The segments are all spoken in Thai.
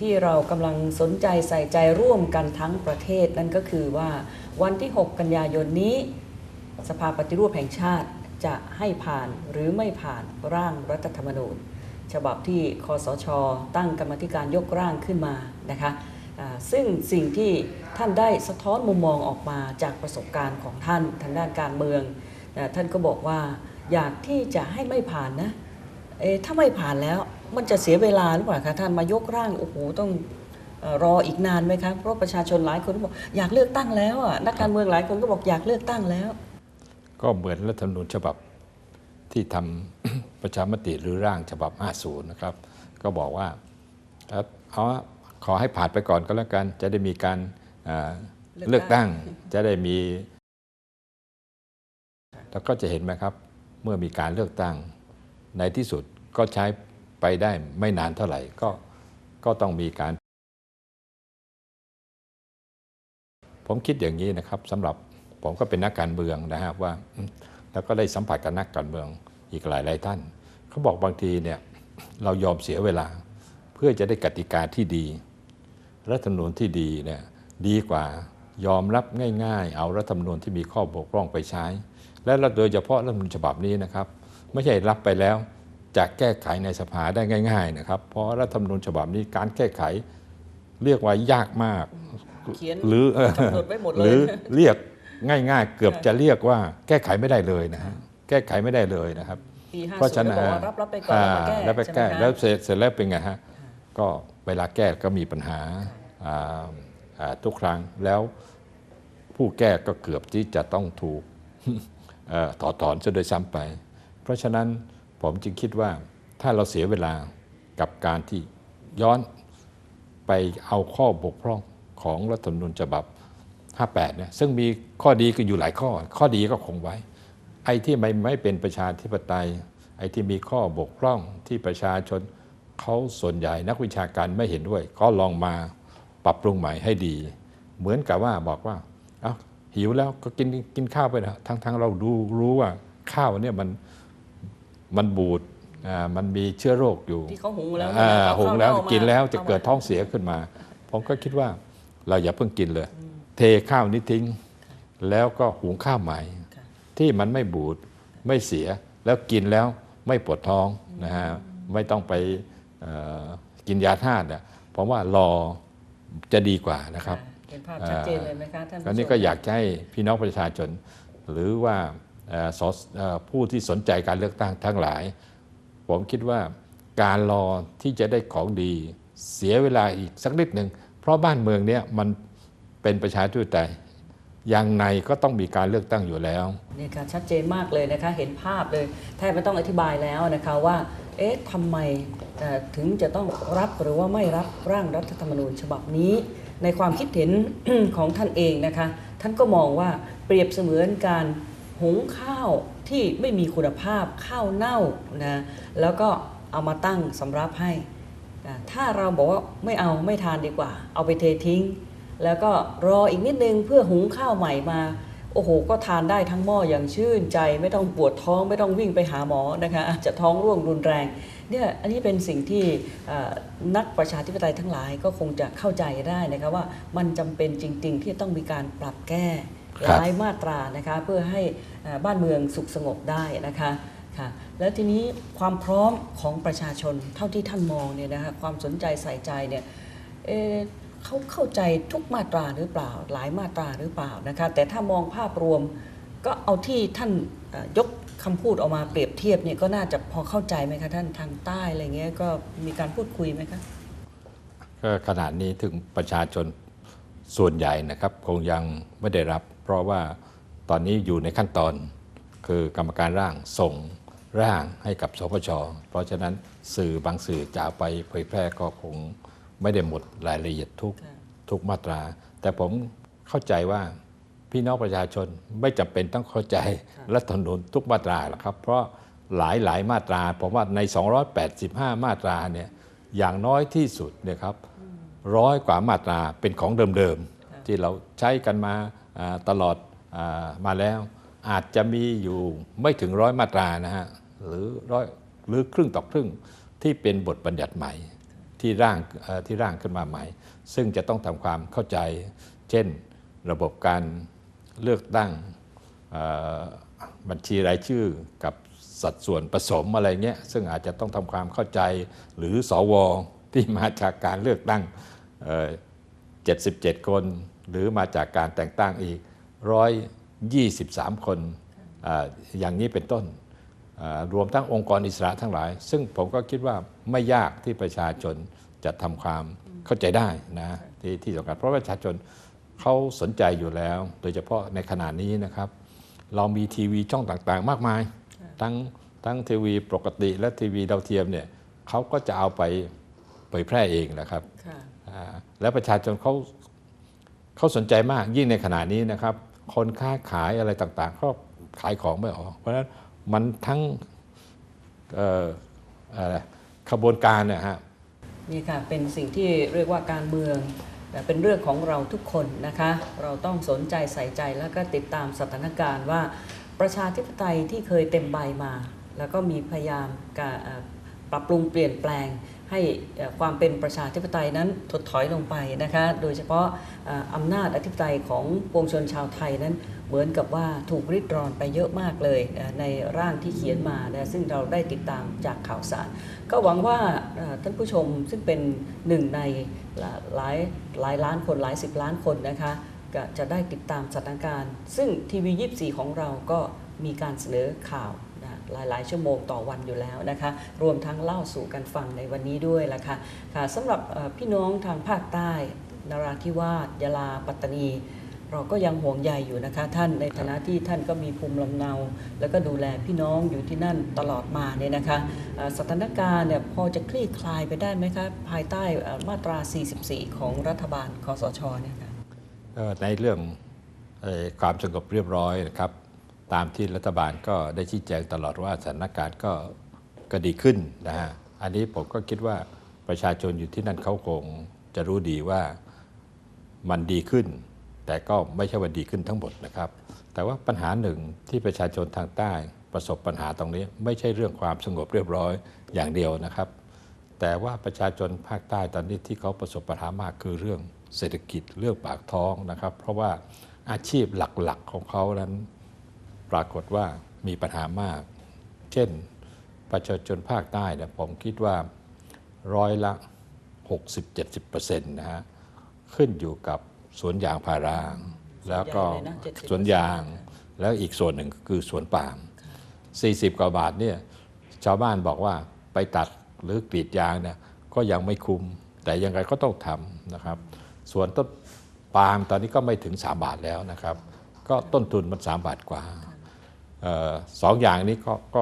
ที่เรากำลังสนใจใส่ใจร่วมกันทั้งประเทศ นั่นก็คือว่าวันที่ 6 กันยายนนี้ สภาปฏิรูปแห่งชาติจะให้ผ่านหรือไม่ผ่านร่างรัฐธรรมนูญ ฉบับที่คอสช ตั้งกรรมธิการยกร่างขึ้นมานะคะซึ่งสิ่งที่ท่านได้สะท้อนมุมมองออกมาจากประสบการณ์ของท่านทางด้านการเมือง ท่านก็บอกว่าอยากที่จะให้ไม่ผ่านนะ เอถ้าไม่ผ่านแล้วมันจะเสียเวลาหรือเปล่าคะท่านมายกร่างโอ้โหต้องเอ่อรออีกนานไหมคะเพราะประชาชนหลายคนก็บอกอยากเลือกตั้งแล้วอะนักการเมืองหลายคนก็บอกอยากเลือกตั้งแล้ว ก็เหมือนรัฐธรรมนูญฉบับที่ทำประชามติหรือร่างฉบับ 50 นะครับ ก็บอกว่าเอ่อเอาว่าขอให้ผ่านไปก่อนก็แล้วกัน จะได้มีการเอ่อเลืเลืออกกตั้ตั้งงจะได้มี แล้วก็จะเห็นไหมครับ เมื่อมีการเลือกตั้งในที่สุดก็ใช้ ไปได้ไม่นานเท่าไหร่ก็ก็ต้องมีการ ผมคิดอย่างนี้นะครับสำหรับผมก็เป็นนักการเมืองนะฮะว่า แล้วก็ได้สัมผัสกับนักการเมืองอีกหลายหลายท่าน เขาบอกบางทีเนี่ยเรายอมเสียเวลา เพื่อจะได้กติกาที่ดี รัฐธรรมนูญที่ดีเนี่ยดีกว่ายอมรับง่ายๆ เอารัฐธรรมนูญที่มีข้อบกพร่องไปใช้ และโดยเฉพาะรัฐธรรมนูญฉบับนี้นะครับ ไม่ใช่รับไปแล้ว จะแก้ไขในสภาได้ง่ายๆนะครับ เพราะรัฐธรรมนูญฉบับนี้การแก้ไขเรียกว่ายากมากเขียนหรือเอ่อกำหนดไว้หมดเลยหรือเรียกง่าย ๆ เกือบจะเรียกว่าแก้ไขไม่ได้เลยนะฮะแก้ไขไม่ได้เลยนะครับปี50เพราะฉะนั้นก็บอกว่ารับรับไปก่อนอ่าแล้วแล้วมาไปแก้แก้ใช่ไหมคะแล้วเสร็จเสร็จแล้วเป็นไงฮะก็เวลาแก้ก็มีปัญหาอ่าอ่าทุกครั้งแล้วผู้แก้ก็เกือบที่จะต้องถูกเอ่อถอดถอนซะโดยซ้ำไป เพราะฉะนั้น ผมจึงคิดว่าถ้าเราเสียเวลากับการที่ย้อนไปเอาข้อบกพร่องของรัฐธรรมนูญฉบับ 58 เนี่ยซึ่งมีข้อดีก็อยู่หลายข้อ ข้อดีก็คงไว้ ไอ้ที่ไม่ไม่เป็นประชาธิปไตย ไอ้ที่มีข้อบกพร่องที่ประชาชนเขาส่วนใหญ่นักวิชาการไม่เห็นด้วย ก็ลองมาปรับปรุงใหม่ให้ดี เหมือนกับว่าบอกว่าเอาหิวแล้วก็กินกินข้าวไปนะทั้งทั้งเราดูรู้ว่าข้าวเนี่ยมัน มันบูดอ่ามันมีเชื้อโรคอยู่ที่เขาหุงแล้วอ่าเอาหุงแล้วข้ามากินแล้วจะอามาเกิดท้องเสียขึ้นมา ผมก็คิดว่าเราอย่าเพิ่งกินเลย เทข้าวนี้ทิ้ง แล้วก็หุงข้าวใหม่ค่ะที่มันไม่บูดไม่เสียแล้วกินแล้วไม่ปวดท้องนะฮะไม่ต้องไปเอ่อกินยาธาตุอะผมว่ารอจะดีกว่านะครับเห็นภาพชัดเจนเลยไหมคะท่านอันนี้ผู้ชมก็อยากจะให้พี่น้องประชาชน หรือว่าเอ่อสเอ่อ ผู้ที่สนใจการเลือกตั้งทั้งหลาย ผมคิดว่าการรอที่จะได้ของดี เสียเวลาอีกสักนิดหนึ่งเพราะบ้านเมืองเนี้ยมันเป็นประชาธิปไตยอย่างในก็ต้องมีการเลือกตั้งอยู่แล้วนี่ค่ะชัดเจนมากเลยนะคะเห็นภาพเลยแทบไม่ต้องอธิบายแล้วนะคะว่าเอ๊ะทำไมถึงจะต้องรับหรือว่าไม่รับร่างรัฐธรรมนูญฉบับนี้ ในความคิดเห็นของท่านเองนะคะ ท่านก็มองว่าเปรียบเสมือนการ หุงข้าวที่ไม่มีคุณภาพข้าวเน่านะแล้วก็เอามาตั้งสำรับให้ถ้าเราบอกว่าไม่เอาไม่ทานดีกว่า เอาไปเททิ้ง แล้วก็รออีกนิดนึงเพื่อหุงข้าวใหม่มาโอ้โห ก็ทานได้ทั้งหม้ออย่างชื่นใจ ไม่ต้องปวดท้องไม่ต้องวิ่งไปหาหมอนะคะอาจจะท้องร่วงรุนแรงเนี่ยอันนี้เป็นสิ่งที่นักประชาธิปไตยทั้งหลายก็คงจะเข้าใจได้นะคะว่ามันจำเป็นจริง ๆ ที่ต้องมีการปรับแก้ หครับลายมาตรานะคะเพื่อให้อ่าบ้านเมืองสุขสงบได้นะคะค่ะแล้วทีนี้ความพร้อมของประชาชนเท่าที่ท่านมองเนี่ยนะคะความสนใจใส่ใจเนี่ยเอ่อเขาเข้าใจทุกมาตราหรือเปล่า หลายมาตราหรือเปล่านะคะแต่ถ้ามองภาพรวมก็เอาที่ท่านเอ่อยกคำพูดออกมาเปรียบเทียบเนี่ยก็น่าจะพอเข้าใจไหมคะท่านทางใต้อะไรเงี้ยก็มีการพูดคุยไหมคะก็ขนาดนี้ถึงประชาชนส่วนใหญ่นะครับ คงยังไม่ได้รับ เพราะว่าตอนนี้อยู่ในขั้นตอน คือกรรมการร่างส่งร่างให้กับสปชเพราะฉะนั้นสื่อบางสื่อจะไปเผยแพร่ก็คงไม่ได้หมดรายละเอียดทุกทุกมาตรา แต่ผมเข้าใจว่าพี่น้องประชาชนไม่จำเป็นต้องเข้าใจรัฐธรรมนูญทุกมาตราหรอกครับ เพราะหลายหลายมาตราผมว่าใน 285 มาตราเนี่ยอย่างน้อยที่สุดเนี่ยครับร้อยกว่ามาตราเป็นของเดิมๆที่เราใช้กันมา ตลอดอมาแล้วอาจจะมีอยู่ไม่ถึงร้อยมาตรานะฮะหรือร้อยหรือครึ่งต่อครึ่งที่เป็นบทบัญญัติใหม่ที่ร่างที่ร่างขึ้นมาใหม่ ซึ่งจะต้องทำความเข้าใจ เช่นระบบการเลือกตั้งบัญชีรายชื่อกับสัดส่วนผสมอะไรเงี้ยซึ่งอาจจะต้องทำความเข้าใจ หรือสวที่มาจากการเลือกตั้งเอ่อ77 คน หรือมาจากการแต่งตั้งอีก 123 คนอาอย่างนี้เป็นต้นอ่ารวมทั้งองค์กรอิสระทั้งหลาย ซึ่งผมก็คิดว่าไม่ยากที่ประชาชนจะทำความเข้าใจได้นะที่ที่สำคัญเพราะประชาชนเขาสนใจอยู่แล้ว โดยเฉพาะในขณะนี้นะครับ เรามีทีวีช่องต่างๆ มากมาย ทั้งทั้งทีวีปกติและทีวีดาวเทียมเนี่ยเขาก็จะเอาไปเผยแพร่เองนะครับค่ะอ่าแล้วประชาชนเขา เขาสนใจมากยิ่งในขณะนี้นะครับ คนค้าขายอะไรต่างๆก็ขายของไม่ออก เพราะฉะนั้นมันทั้งอะไรขบวนการเนี่ยฮะนี่ค่ะเป็นสิ่งที่เรียกว่าการเมืองเป็นเรื่องของเราทุกคนนะคะ เราต้องสนใจใส่ใจแล้วก็ติดตามสถานการณ์ว่าประชาธิปไตยที่เคยเต็มใบมา แล้วก็มีพยายามปรับปรุงเปลี่ยนแปลง ให้ความเป็นประชาธิปไตยนั้นถดถอยลงไปนะคะ โดยเฉพาะอำนาจอธิปไตยของปวงชนชาวไทยนั้นเหมือนกับว่าถูกริดรอนไปเยอะมากเลยในร่างที่เขียนมานะซึ่งเราได้ติดตามจากข่าวสาร ก็หวังว่าท่านผู้ชมซึ่งเป็นหนึ่งในหลายหลายล้านคนหลายสิบล้านคนนะคะจะได้ติดตามสถานการณ์ ซึ่งทีวี 24 ของเราก็มีการเสนอข่าว หลาย ๆ ชั่วโมงต่อวันอยู่แล้วนะคะ รวมทั้งเล่าสู่กันฟังในวันนี้ด้วยละค่ะค่ะสำหรับพี่น้องทางภาคใต้นราธิวาสยะลาปัตตานีเราก็ยังห่วงใยอยู่นะคะท่านในฐานะที่ท่านก็มีภูมิลำเนา แล้วก็ดูแลพี่น้องอยู่ที่นั่นตลอดมาเนี่ยนะคะสถานการณ์เนี่ยพอจะคลี่คลายไปได้ไหมคะภายใต้มาตรา 44 ของรัฐบาลคอสชเนี่ยค่ะเอ่อในเรื่องความสงบเรียบร้อยนะครับ ตามที่รัฐบาลก็ได้ชี้แจงตลอดว่าสถานการณ์ก็ก็ดีขึ้นนะฮะอันนี้ผมก็คิดว่าประชาชนอยู่ที่นั่นเขาคงจะรู้ดีว่ามันดีขึ้น แต่ก็ไม่ใช่ว่าดีขึ้นทั้งหมดนะครับ แต่ว่าปัญหาหนึ่งที่ประชาชนทางใต้ประสบปัญหาตรงนี้ไม่ใช่เรื่องความสงบเรียบร้อยอย่างเดียวนะครับ แต่ว่าประชาชนภาคใต้ตอนนี้ที่เขาประสบปัญหามากคือเรื่องเศรษฐกิจเรื่องปากท้องนะครับ เพราะว่าอาชีพหลักๆของเขานั้น ปรากฏว่ามีปัญหามาก เช่น ประชาชนภาคใต้เนี่ยผมคิดว่าร้อยละ 60-70%นะฮะขึ้นอยู่กับสวนยางพาราแล้วก็ใหญ่เลยนะ70%สวนยางแล้วอีกส่วนหนึ่งก็คือสวนปาล์ม40 กว่าบาทเนี่ยชาวบ้านบอกว่าไปตัดหรือกรีดยางเนี่ยก็ยังไม่คุ้มแต่ยังไงก็ต้องทำนะครับ ส่วนต้นปาล์มตอนนี้ก็ไม่ถึง 3 บาทแล้วนะครับ ก็ต้นทุนมัน 3 บาทกว่าเออ สองอย่างนี้ก็ก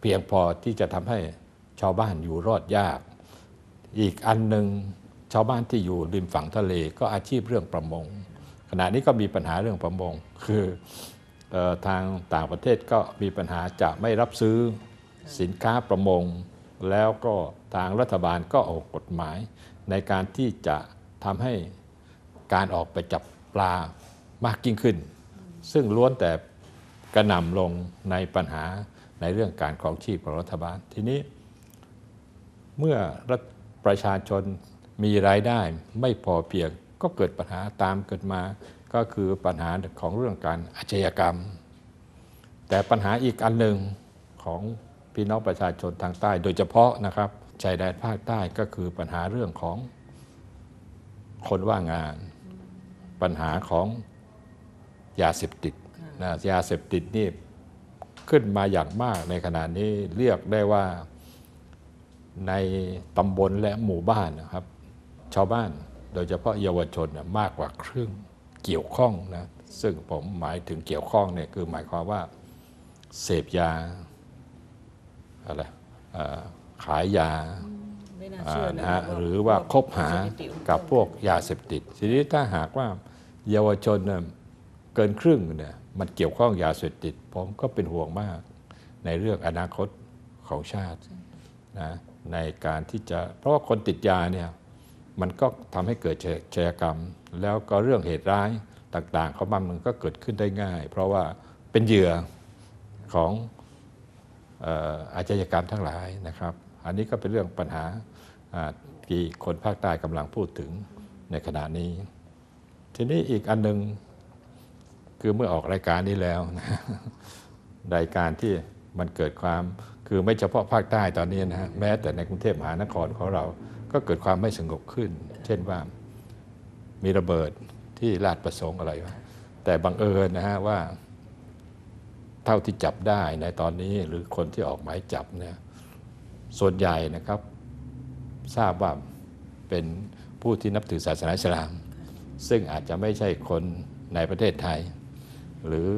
เพียงพอที่จะทำให้ชาวบ้านอยู่รอดยาก อีกอันหนึ่งชาวบ้านที่อยู่ริมฝั่งทะเลก็อาชีพเรื่องประมง ขณะนี้ก็มีปัญหาเรื่องประมง คืออทางต่างประเทศก็มีปัญหาจะไม่รับซื้อสินค้าประมง แล้วก็ทางรัฐบาลก็ออกกฎหมาย ในการที่จะทำให้การออกไปจับปลามากยิ่งขึ้น ซึ่งล้วนแต่ กระหน่ำลงในปัญหาในเรื่องการครองชีพของรัฐบาล ทีนี้ เมื่อรัฐประชาชนมีรายได้ไม่พอเพียงก็เกิดปัญหาตามเกิดมา ก็คือปัญหาของเรื่องการอาชญากรรม แต่ปัญหาอีกอันหนึ่งของพี่น้องประชาชนทางใต้ โดยเฉพาะนะครับชายแดนภาคใต้ก็คือปัญหาเรื่องของคนว่างงาน ปัญหาของยาเสพติด นะยาเสพติดนี่ขึ้นมาอย่างมากในขณะนี้เรียกได้ว่าในตำบลและหมู่บ้านนะครับ ชาวบ้านโดยเฉพาะเยาวชนน่ะมากกว่าครึ่งเกี่ยวข้องนะซึ่งผมหมายถึงเกี่ยวข้องเนี่ยคือหมายความว่าเสพยาอะไรเอ่อขายยาไม่น่าอ่าเชื่อนะนะฮะว่าหรือว่าคบหาสถิติของกับพวกยาเสพติด ทีนี้ถ้าหากว่าเยาวชนน่ะเกินครึ่งเนี่ย มันเกี่ยวข้องยาเสพติด ผมก็เป็นห่วงมากในเรื่องอนาคตของชาตินะในการที่จะเพราะว่าคนติดยาเนี่ยมันก็ทำให้เกิดอาชญากรรม แล้วก็เรื่องเหตุร้ายต่างๆเขาบางมันก็เกิดขึ้นได้ง่าย เพราะว่าเป็นเหยื่อของอาชญากรรมทั้งหลายนะครับ อันนี้ก็เป็นเรื่องปัญหาอ่าที่คนภาคใต้กำลังพูดถึงในขณะนี้ ทีนี้อีกอันหนึ่ง คือเมื่อออกรายการนี้แล้วรายการที่มันเกิดความคือไม่เฉพาะภาคใต้ตอนนี้นะฮะแม้แต่ในกรุงเทพมหานครของเราก็เกิดความไม่สงบขึ้น เช่นว่ามีระเบิดที่ลาดประสงค์อะไรวะแต่บังเอิญนะฮะว่าเท่าที่จับได้ในตอนนี้หรือคนที่ออกหมายจับเนี่ยส่วนใหญ่นะครับทราบว่าเป็นผู้ที่นับถือศาสนาอิสลาม ซึ่งอาจจะไม่ใช่คนในประเทศไทย หรือ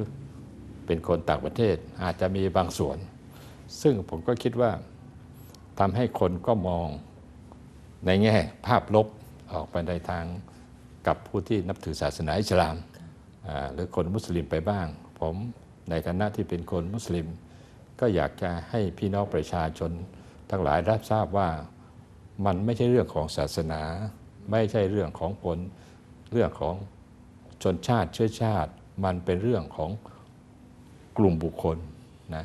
เป็นคนต่างประเทศอาจจะมีบางส่วน ซึ่งผมก็คิดว่าทำให้คนก็มองในแง่ภาพลบออกไปในทางกับผู้ที่นับถือศาสนาอิสลาม หรือคนมุสลิมไปบ้าง ผมในฐานะที่เป็นคนมุสลิม ก็อยากจะให้พี่น้องประชาชน ทั้งหลายรับทราบว่ามันไม่ใช่เรื่องของศาสนา ไม่ใช่เรื่องของผลเรื่องของชนชาติเชื้อชาติ มันเป็นเรื่องของกลุ่มบุคคลนะ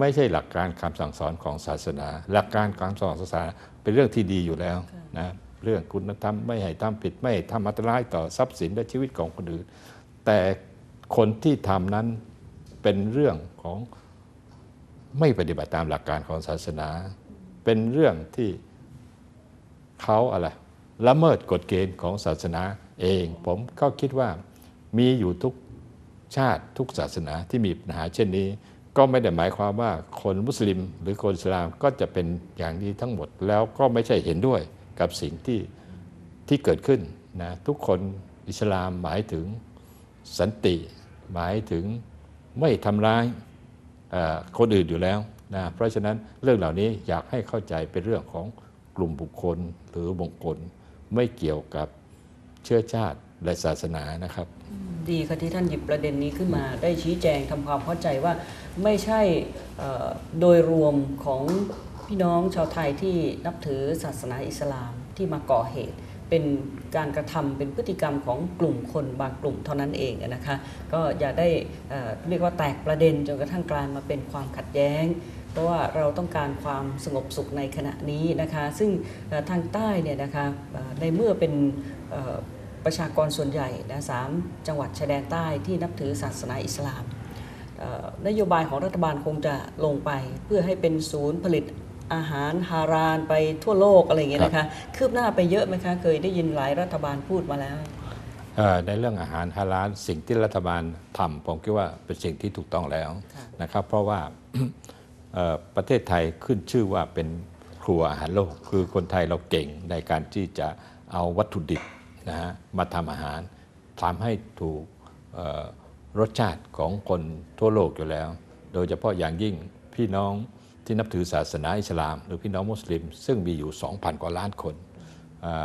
ไม่ใช่หลักการคำสั่งสอนของศาสนา หลักการคำสอนของศาสนาเป็นเรื่องที่ดีอยู่แล้วนะเรื่องคุณธรรมไม่ให้ทำผิดไม่ให้ทำอันตรายต่อทรัพย์สินและชีวิตของคนอื่น แต่คนที่ทำนั้นเป็นเรื่องของไม่ปฏิบัติตามหลักการของศาสนา เป็นเรื่องที่เขาอะไรละเมิดกฎเกณฑ์ของศาสนาเอง ผมก็คิดว่ามีอยู่ทุก ชาติทุกศาสนาที่มีปัญหาเช่นนี้ ก็ไม่ได้หมายความว่าคนมุสลิม หรือคนอิสลามก็จะเป็นอย่างนี้ทั้งหมดแล้วก็ไม่ใช่เห็นด้วยกับสิ่งที่ที่เกิดขึ้นนะทุกคนอิสลามหมายถึงสันติ หมายถึงไม่ทำร้ายคนอื่นอยู่แล้วนะเพราะฉะนั้นเรื่องเหล่านี้อยากให้เข้าใจเป็นเรื่องของกลุ่มบุคคลหรือบุคคล ไม่เกี่ยวกับเชื้อชาติ และศาสนานะครับ ดีค่ะที่ท่านหยิบประเด็นนี้ขึ้นมาได้ชี้แจงทำความเข้าใจว่าไม่ใช่โดยรวมของพี่น้องชาวไทยที่นับถือศาสนาอิสลามที่มาก่อเหตุ เป็นการกระทำเป็นพฤติกรรมของกลุ่มคนบางกลุ่มเท่านั้นเองนะคะก็อย่าได้เรียกว่าแตกประเด็นจนกระทั่งกลายมาเป็นความขัดแย้งเพราะว่าเราต้องการความสงบสุขในขณะนี้นะคะ ซึ่งทางใต้เนี่ยนะคะในเมื่อเป็น ประชากรส่วนใหญ่นะสามจังหวัดชายแดนใต้ที่นับถือศาสนาอิสลามเอ่อนโยบายของรัฐบาลคงจะลงไปเพื่อให้เป็นศูนย์ผลิตอาหารฮารานไปทั่วโลกอะไรอย่างเงี้ยนะคะคืบหน้าไปเยอะไหมคะเคยได้ยินหลายรัฐบาลพูดมาแล้วเอ่อในเรื่องอาหารฮาลาลสิ่งที่รัฐบาลทำผมคิดว่าเป็นสิ่งที่ถูกต้องแล้วค่ะนะครับ เพราะว่าเอ่อประเทศไทยขึ้นชื่อว่าเป็นครัวอาหารโลก คือคนไทยเราเก่งในการที่จะเอาวัตถุดิบ นะฮะมาทำอาหารทำให้ถูกรสชาติของคนทั่วโลกอยู่แล้ว โดยเฉพาะอย่างยิ่งพี่น้องที่นับถือศาสนาอิสลาม หรือพี่น้องมุสลิม ซึ่งมีอยู่ 2,000 กว่าล้านคน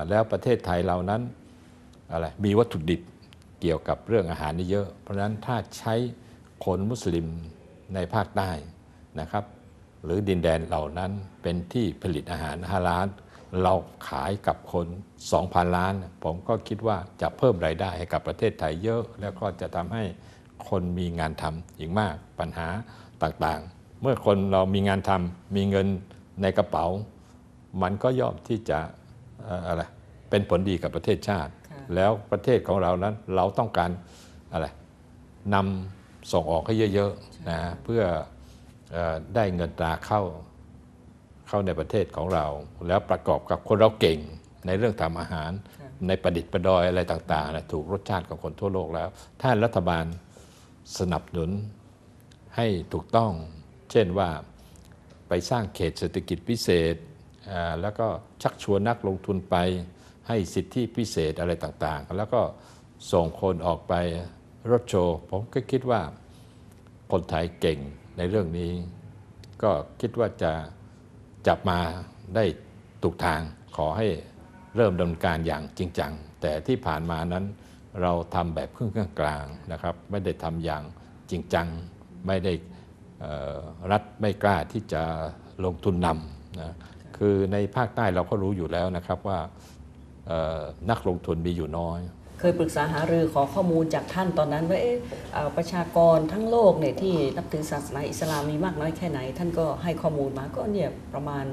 แล้วประเทศไทยเรานั้นอะไรมีวัตถุดิบเกี่ยวกับเรื่องอาหารนี่เยอะ เพราะฉะนั้นถ้าใช้คนมุสลิมในภาคใต้นะครับ หรือดินแดนเหล่านั้นเป็นที่ผลิตอาหาร5ล้าน เราขายกับคน 2,000 ล้าน ผมก็คิดว่าจะเพิ่มรายได้ให้กับประเทศไทยเยอะ แล้วก็จะทำให้คนมีงานทำอีกมากปัญหาต่างๆ เมื่อคนเรามีงานทำมีเงินในกระเป๋า มันก็ย่อมที่จะเอ่ออะไรเป็นผลดีกับประเทศชาติค่ะแล้วประเทศของเรานั้นเราต้องการอะไรนำส่งออกให้เยอะๆนะเพื่อเออได้เงินตราเข้า เข้าในประเทศของเรา แล้วประกอบกับคนเราเก่งในเรื่องทำอาหารค่ะในประดิษฐ์ประดอยอะไรต่างๆนะถูกรสชาติของคนทั่วโลกแล้ว ถ้ารัฐบาลสนับสนุนให้ถูกต้อง เช่นว่าไปสร้างเขตเศรษฐกิจพิเศษอ่าแล้วก็ชักชวนนักลงทุนไปให้สิทธิพิเศษอะไรต่างๆ แล้วก็ส่งคนออกไปรถโชว์ผมก็คิดว่าคนไทยเก่งในเรื่องนี้ ก็คิดว่าจะ จับมาได้ถูกทางขอให้เริ่มดำเนินการอย่างจริงจัง แต่ที่ผ่านมานั้นเราทำแบบครึ่งกลางนะครับ ไม่ได้ทำอย่างจริงจัง ไม่ได้รัฐไม่กล้าที่จะลงทุนนำนะคือในภาคใต้เราก็รู้อยู่แล้วนะครับว่านักลงทุนมีอยู่น้อย เคยปรึกษาหารือขอข้อมูลจากท่านตอนนั้นว่าเอ๊ะเอ่อประชากรทั้งโลกเนี่ยที่นับถือศาสนาอิสลามมีมากน้อยแค่ไหน ท่านก็ให้ข้อมูลมาก็เนี่ยประมาณ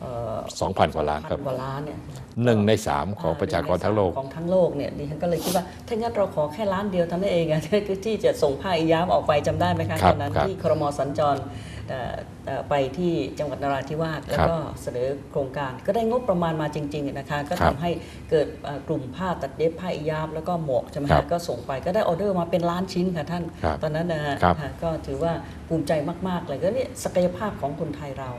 เอ่อ2,000กว่าล้านครับพักว่าล้านเนี่ยหนึ่งในสามของประชากรทั้งโลกของทั้งโลกเนี่ยดิฉันก็เลยคิดว่าถ้างั้นเราขอแค่ล้านเดียวเท่านั้นเองอะคือที่จะส่งผ้าอิยามออกไปจำได้ไหมคะครับตอนนั้นครับที่ครมสัญจรเอ่อเอ่อ ไปที่จังหวัดนราธิวาสแล้วก็เสนอโครงการ ก็ได้งบประมาณมาจริงๆนะคะก็ครัทำบให้เกิดเอ่อกลุ่มผ้าตัดเย็บผ้าอิยามแล้วก็หมวกใช่ไหมครัคะบก็ส่งไปก็ได้ออเดอร์มาเป็นล้านชิ้นค่ะท่านครับตอนนั้นนะฮะครับค่ะก็ถือว่าภูมิใจมากๆเลยก็เนี่ยศักยภาพของคนไทยเรา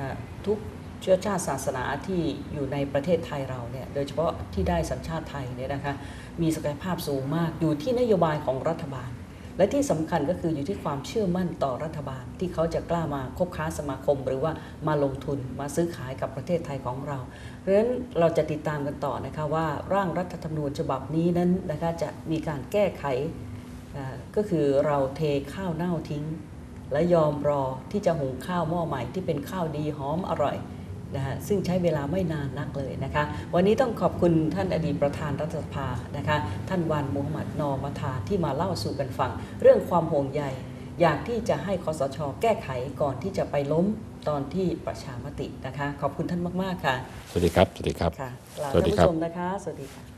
นะทุกเชื้อชาติศาสนาที่อยู่ในประเทศไทยเราเนี่ยโดยเฉพาะที่ได้สัญชาติไทยเนี่ยนะคะมีศักยภาพสูงมากอยู่ที่นโยบายของรัฐบาล และที่สำคัญก็คืออยู่ที่ความเชื่อมั่นต่อรัฐบาล ที่เขาจะกล้ามาคบค้าสมาคม หรือว่ามาลงทุนมาซื้อขายกับประเทศไทยของเราเพราะฉะนั้นเราจะติดตามกันต่อนะคะว่าร่างรัฐธรรมนูญฉบับนี้นั้นนะคะจะมีการแก้ไขก็คือเราเทข้าวเน่าทิ้ง และยอมรอที่จะหุงข้าวหม้อใหม่ที่เป็นข้าวดีหอมอร่อย นะฮะซึ่งใช้เวลาไม่นานนักเลยนะคะ วันนี้ต้องขอบคุณท่านอดีตประธานรัฐสภานะคะ ท่านวันมุฮัมหมัดนอมัทาที่มาเล่าสู่กันฟัง เรื่องความห่วงใยอยากที่จะให้คอสช แก้ไขก่อนที่จะไปล้มตอนที่ประชามตินะคะ ขอบคุณท่านมาก ๆ ค่ะ สวัสดีครับ สวัสดีครับค่ะลาสวัท่าสดีนครับผู้ชมนะคะ สวัสดีค่ะ